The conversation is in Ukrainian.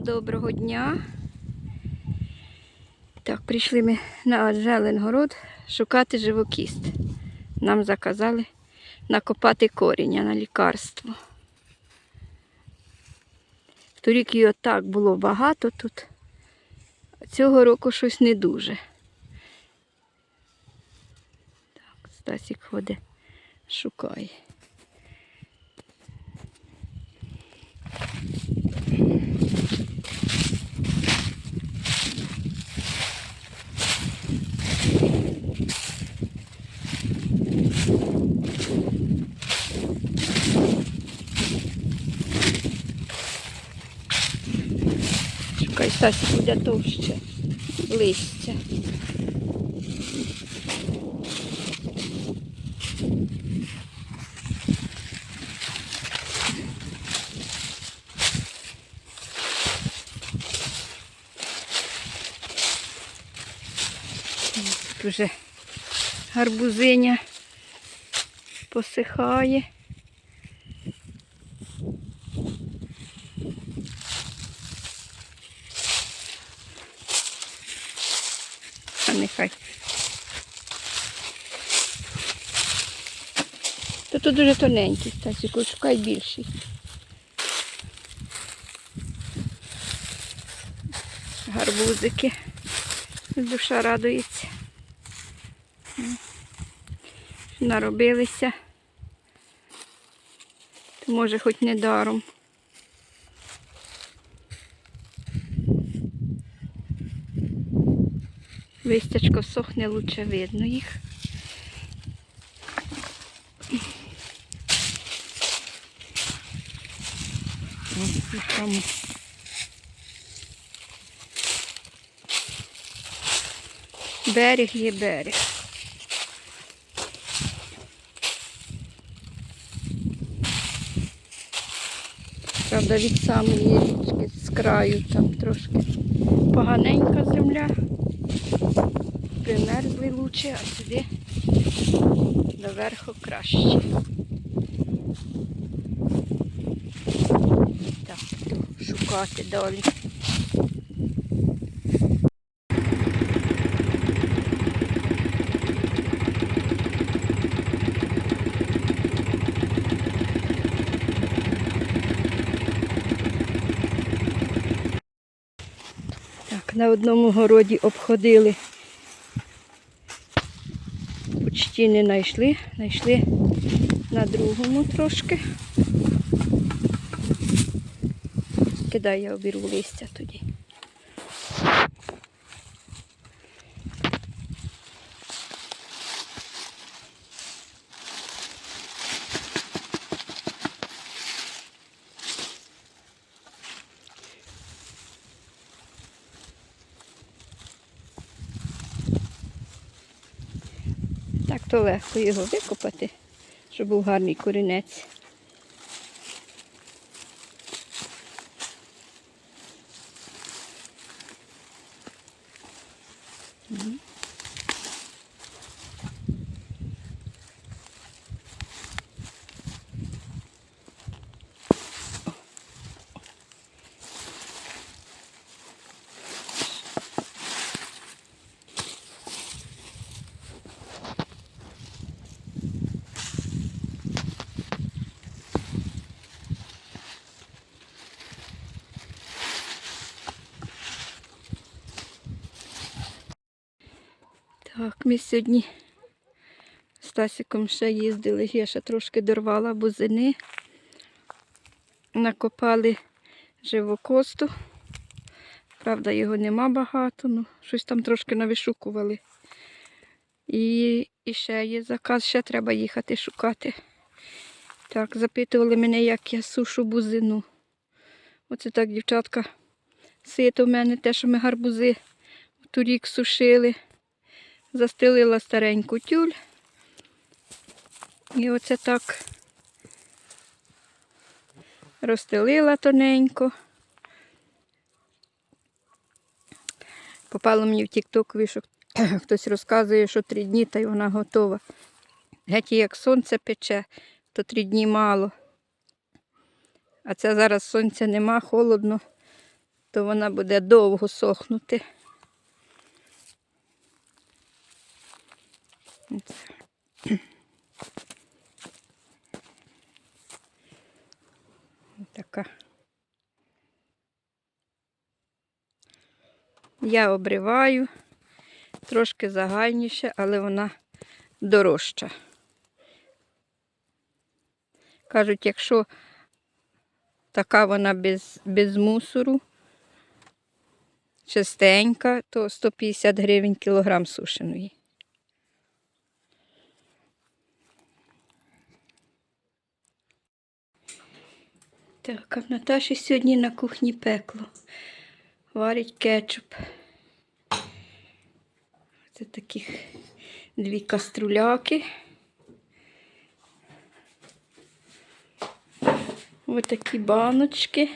Доброго дня. Так, прийшли ми на Зеленгород шукати живокіст. Нам заказали накопати коріння на лікарство. Торік його так було багато тут. а Цього року щось не дуже. Так, Стасік ходить, шукає. Шукай, Стасік буде товще листя. Тут вже гарбузиня посихає. А нехай. Тут дуже тоненький, Стасіку, шукай більший. Гарбузики. Душа радується. Наробилися. Може хоч не даром. Листячко сохне, лучше видно їх. Ось там. Берег є берег. Правда, від самої річки з краю там трошки поганенька земля. Примерзли лучше, а сюди доверху краще. Так, шукати далі. На одному городі обходили. Не знайшли, знайшли на другому трошки. Кидай, я обірву листя тоді. Так то легко його викопати, щоб був гарний корінець. Мгм. Так, ми сьогодні з Стасиком ще їздили, я ще трошки дорвала бузини. Накопали живокосту. Правда, його нема багато, ну щось там трошки навишукували. І, і ще є заказ, ще треба їхати шукати. Так, запитували мене, як я сушу бузину. Оце так, дівчатка, сито в мене, те, що ми гарбузи торік сушили. Застелила стареньку тюль. І оце так розстелила тоненько. Попало мені в тіктокові, що хтось розказує, що три дні та й вона готова. Геть як сонце пече, то три дні мало. А це зараз сонця нема, холодно. то вона буде довго сохнути. Така. Я обриваю, трошки загальніше, але вона дорожча. Кажуть, якщо така вона без, без мусору, чистенька, то 150 гривень кілограм сушеної. Так, а в Наташі сьогодні на кухні пекло. Варить кетчуп. Це таких дві каструляки. Ось такі баночки.